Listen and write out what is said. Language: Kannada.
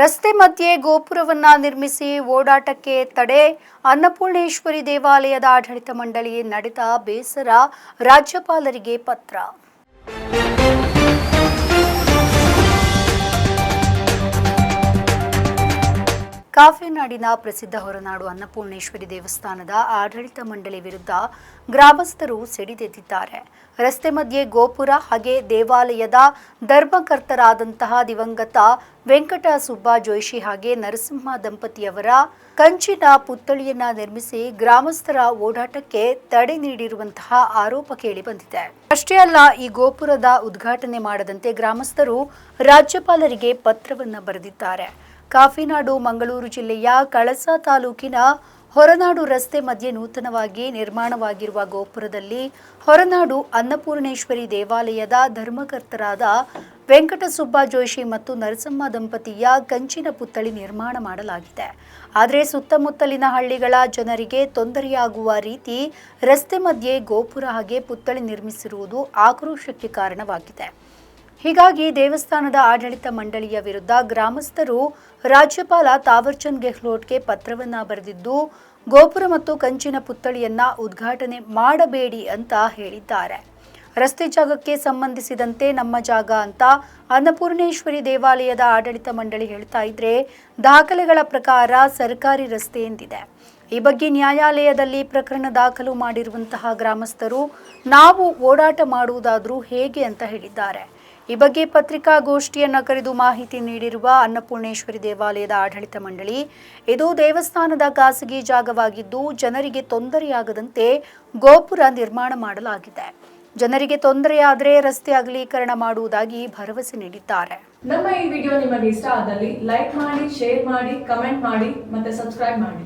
ರಸ್ತೆ ಮಧ್ಯೆ ಗೋಪುರವನ್ನ ನಿರ್ಮಿಸಿ ಓಡಾಟಕ್ಕೆ ತಡೆ ಅನ್ನಪೂರ್ಣೇಶ್ವರಿ ದೇವಾಲಯದ ಆಡಳಿತ ಮಂಡಳಿ ನಡೆದ ಬೇಸರ ರಾಜ್ಯಪಾಲರಿಗೆ ಪತ್ರ. ಕಾಫಿನಾಡಿನ ಪ್ರಸಿದ್ಧ ಹೊರನಾಡು ಅನ್ನಪೂರ್ಣೇಶ್ವರಿ ದೇವಸ್ಥಾನದ ಆಡಳಿತ ಮಂಡಳಿ ವಿರುದ್ಧ ಗ್ರಾಮಸ್ಥರು ಸಿಡಿದೆದ್ದಿದ್ದಾರೆ ರಸ್ತೆ ಮಧ್ಯೆ ಗೋಪುರ ಹಾಗೆ ದೇವಾಲಯದ ಧರ್ಮಕರ್ತರಾದಂತಹ ದಿವಂಗತ ವೆಂಕಟ ಸುಬ್ಬಾ ಜೋಶಿ ಹಾಗೆ ನರಸಿಂಹ ದಂಪತಿಯವರ ಕಂಚಿನ ಪುತ್ಥಳಿಯನ್ನ ನಿರ್ಮಿಸಿ ಗ್ರಾಮಸ್ಥರ ಓಡಾಟಕ್ಕೆ ತಡೆ ನೀಡಿರುವಂತಹ ಆರೋಪ ಕೇಳಿ ಬಂದಿದೆ. ಅಷ್ಟೇ ಅಲ್ಲ, ಈ ಗೋಪುರದ ಉದ್ಘಾಟನೆ ಮಾಡದಂತೆ ಗ್ರಾಮಸ್ಥರು ರಾಜ್ಯಪಾಲರಿಗೆ ಪತ್ರವನ್ನ ಬರೆದಿದ್ದಾರೆ. ಕಾಫಿನಾಡು, ಮಂಗಳೂರು ಜಿಲ್ಲೆಯ ಕಳಸ ತಾಲೂಕಿನ ಹೊರನಾಡು ರಸ್ತೆ ಮಧ್ಯೆ ನೂತನವಾಗಿ ನಿರ್ಮಾಣವಾಗಿರುವ ಗೋಪುರದಲ್ಲಿ ಹೊರನಾಡು ಅನ್ನಪೂರ್ಣೇಶ್ವರಿ ದೇವಾಲಯದ ಧರ್ಮಕರ್ತರಾದ ವೆಂಕಟಸುಬ್ಬ ಜೋಶಿ ಮತ್ತು ನರಸಮ್ಮ ದಂಪತಿಯ ಕಂಚಿನ ಪುತ್ಥಳಿ ನಿರ್ಮಾಣ ಮಾಡಲಾಗಿದೆ. ಆದರೆ ಸುತ್ತಮುತ್ತಲಿನ ಹಳ್ಳಿಗಳ ಜನರಿಗೆ ತೊಂದರೆಯಾಗುವ ರೀತಿ ರಸ್ತೆ ಮಧ್ಯೆ ಗೋಪುರ ಹಾಗೆ ಪುತ್ಥಳಿ ನಿರ್ಮಿಸಿರುವುದು ಆಕ್ರೋಶಕ್ಕೆ ಕಾರಣವಾಗಿದೆ. ಹೀಗಾಗಿ ದೇವಸ್ಥಾನದ ಆಡಳಿತ ಮಂಡಳಿಯ ವಿರುದ್ಧ ಗ್ರಾಮಸ್ಥರು ರಾಜ್ಯಪಾಲ ತಾವರ್ಚಂದ್ ಗೆಹ್ಲೋಟ್ಗೆ ಪತ್ರವನ್ನ ಬರೆದಿದ್ದು, ಗೋಪುರ ಮತ್ತು ಕಂಚಿನ ಪುತ್ಥಳಿಯನ್ನ ಉದ್ಘಾಟನೆ ಮಾಡಬೇಡಿ ಅಂತ ಹೇಳಿದ್ದಾರೆ. ರಸ್ತೆ ಜಾಗಕ್ಕೆ ಸಂಬಂಧಿಸಿದಂತೆ ನಮ್ಮ ಜಾಗ ಅಂತ ಅನ್ನಪೂರ್ಣೇಶ್ವರಿ ದೇವಾಲಯದ ಆಡಳಿತ ಮಂಡಳಿ ಹೇಳ್ತಾ ಇದ್ರೆ, ದಾಖಲೆಗಳ ಪ್ರಕಾರ ಸರ್ಕಾರಿ ರಸ್ತೆ ಎಂದಿದೆ. ಈ ಬಗ್ಗೆ ನ್ಯಾಯಾಲಯದಲ್ಲಿ ಪ್ರಕರಣ ದಾಖಲು ಮಾಡಿರುವಂತಹ ಗ್ರಾಮಸ್ಥರು, ನಾವು ಓಡಾಟ ಮಾಡುವುದಾದರೂ ಹೇಗೆ ಅಂತ ಹೇಳಿದ್ದಾರೆ. ಈ ಬಗ್ಗೆ ಪತ್ರಿಕಾಗೋಷ್ಠಿಯನ್ನು ಕರೆದು ಮಾಹಿತಿ ನೀಡಿರುವ ಅನ್ನಪೂರ್ಣೇಶ್ವರಿ ದೇವಾಲಯದ ಆಡಳಿತ ಮಂಡಳಿ, ಇದು ದೇವಸ್ಥಾನದ ಖಾಸಗಿ ಜಾಗವಾಗಿದ್ದು, ಜನರಿಗೆ ತೊಂದರೆಯಾಗದಂತೆ ಗೋಪುರ ನಿರ್ಮಾಣ ಮಾಡಲಾಗಿದೆ. ಜನರಿಗೆ ತೊಂದರೆಯಾದರೆ ರಸ್ತೆ ಅಗಲೀಕರಣ ಮಾಡುವುದಾಗಿ ಭರವಸೆ ನೀಡಿದ್ದಾರೆ. ನಮ್ಮ ಈ ವಿಡಿಯೋ ನಿಮಗೆ ಇಷ್ಟ ಆದಲ್ಲಿ ಲೈಕ್ ಮಾಡಿ, ಶೇರ್ ಮಾಡಿ, ಕಮೆಂಟ್ ಮಾಡಿ ಮತ್ತೆ ಸಬ್ಸ್ಕ್ರೈಬ್ ಮಾಡಿ.